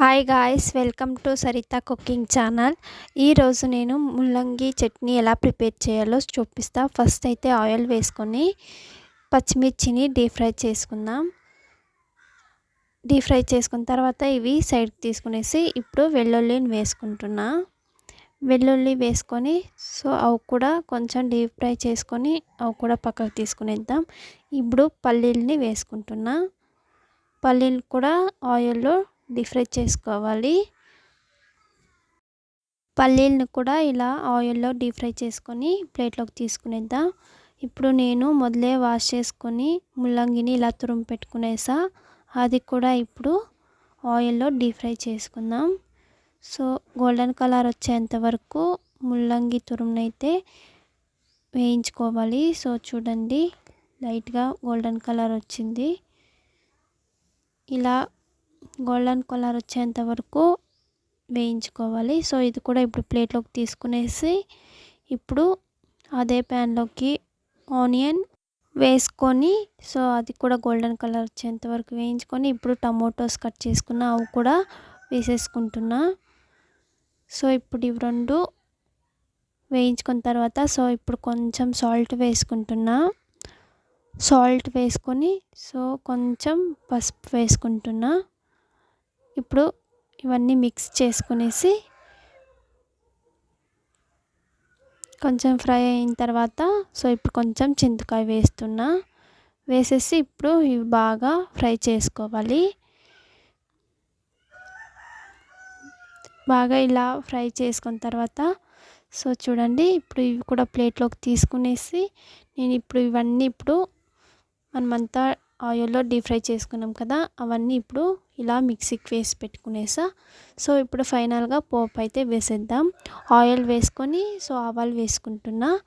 Hi guys welcome to Saritha cooking channel ఈరోజు నేను ముల్లంగి చట్నీ ఎలా ప్రిపేర్ చేయాలో చూపిస్తా. ఫస్ట్ అయితే ఆయిల్ వేసుకొని పచ్చిమిర్చిని డీప్ ఫ్రై చేసుకుందాం. డీప్ ఫ్రై చేసుకున్న తర్వాత ఇవి సైడ్కి తీసుకునేసి ఇప్పుడు వెల్లుల్లిని వేసుకుంటున్నా. వెల్లుల్లి వేసుకొని సో అవి కూడా కొంచెం డీప్ ఫ్రై చేసుకొని అవి కూడా పక్కకు తీసుకునేద్దాం. ఇప్పుడు పల్లీలని వేసుకుంటున్నా. పల్లీలు కూడా ఆయిల్లో డీప్ ఫ్రై చేసుకోవాలి. పల్లీలను కూడా ఇలా ఆయిల్లో డీప్ ఫ్రై చేసుకొని ప్లేట్లోకి తీసుకునేద్దాం. ఇప్పుడు నేను మొదలే వాష్ చేసుకొని ముల్లంగిని ఇలా తురుము పెట్టుకునేసా. అది కూడా ఇప్పుడు ఆయిల్లో డీప్ ఫ్రై చేసుకుందాం. సో గోల్డెన్ కలర్ వచ్చేంత వరకు ముల్లంగి తురుమునైతే వేయించుకోవాలి. సో చూడండి లైట్గా గోల్డెన్ కలర్ వచ్చింది. ఇలా గోల్డెన్ కలర్ వచ్చేంత వరకు వేయించుకోవాలి. సో ఇది కూడా ఇప్పుడు ప్లేట్లోకి తీసుకునేసి ఇప్పుడు అదే ప్యాన్లోకి ఆనియన్ వేసుకొని సో అది కూడా గోల్డెన్ కలర్ వచ్చేంత వరకు వేయించుకొని ఇప్పుడు టమోటోస్ కట్ చేసుకున్న అవి కూడా వేసేసుకుంటున్నా. సో ఇప్పుడు ఇవి రెండు వేయించుకున్న తర్వాత సో ఇప్పుడు కొంచెం సాల్ట్ వేసుకుంటున్నా. సాల్ట్ వేసుకొని సో కొంచెం పసుపు వేసుకుంటున్నా. ఇప్పుడు ఇవన్నీ మిక్స్ చేసుకునేసి కొంచెం ఫ్రై అయిన తర్వాత సో ఇప్పుడు కొంచెం చింతకాయ వేస్తున్నా. వేసేసి ఇప్పుడు ఇవి బాగా ఫ్రై చేసుకోవాలి. బాగా ఇలా ఫ్రై చేసుకున్న తర్వాత సో చూడండి ఇప్పుడు ఇవి కూడా ప్లేట్లోకి తీసుకునేసి నేను ఇప్పుడు ఇవన్నీ ఇప్పుడు మనమంతా ఆయిల్లో డీప్ ఫ్రై చేసుకున్నాం కదా అవన్నీ ఇప్పుడు ఇలా మిక్సీకి వేసి పెట్టుకునేసా. సో ఇప్పుడు ఫైనల్గా పోపు అయితే వేసేద్దాం. ఆయిల్ వేసుకొని సో ఆవాలు వేసుకుంటున్నా.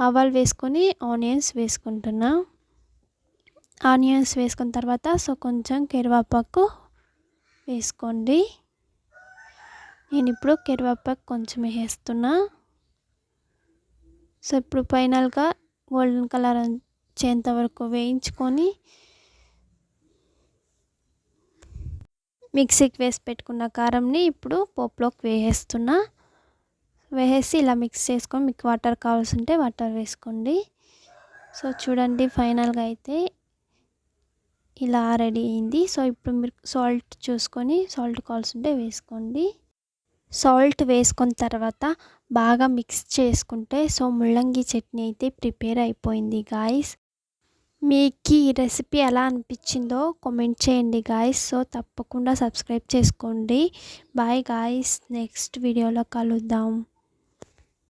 ఆవాలు వేసుకొని ఆనియన్స్ వేసుకుంటున్నా. ఆనియన్స్ వేసుకున్న తర్వాత సో కొంచెం కరివేపాకు వేసుకోండి. నేను ఇప్పుడు కరివేపాకు కొంచెం వేస్తున్నా. సో ఇప్పుడు ఫైనల్గా గోల్డెన్ కలర్ వచ్చేంత వరకు వేయించుకొని మిక్సీకి వేసి పెట్టుకున్న కారంని ఇప్పుడు పోపులోకి వేసేస్తున్నా. వేసేసి ఇలా మిక్స్ చేసుకొని మీకు వాటర్ కావాల్సి ఉంటే వాటర్ వేసుకోండి. సో చూడండి ఫైనల్గా అయితే ఇలా రెడీ అయింది. సో ఇప్పుడు మీరు సాల్ట్ చూసుకొని సాల్ట్ కావాల్సి ఉంటే వేసుకోండి. సాల్ట్ వేసుకున్న తర్వాత బాగా మిక్స్ చేసుకుంటే సో ముల్లంగి చట్నీ అయితే ప్రిపేర్ అయిపోయింది గాయస్. మీకు ఈ రెసిపీ ఎలా అనిపించిందో కామెంట్ చేయండి గాయస్. సో తప్పకుండా సబ్స్క్రైబ్ చేసుకోండి. Bye guys. నెక్స్ట్ వీడియోలో కలుద్దాం.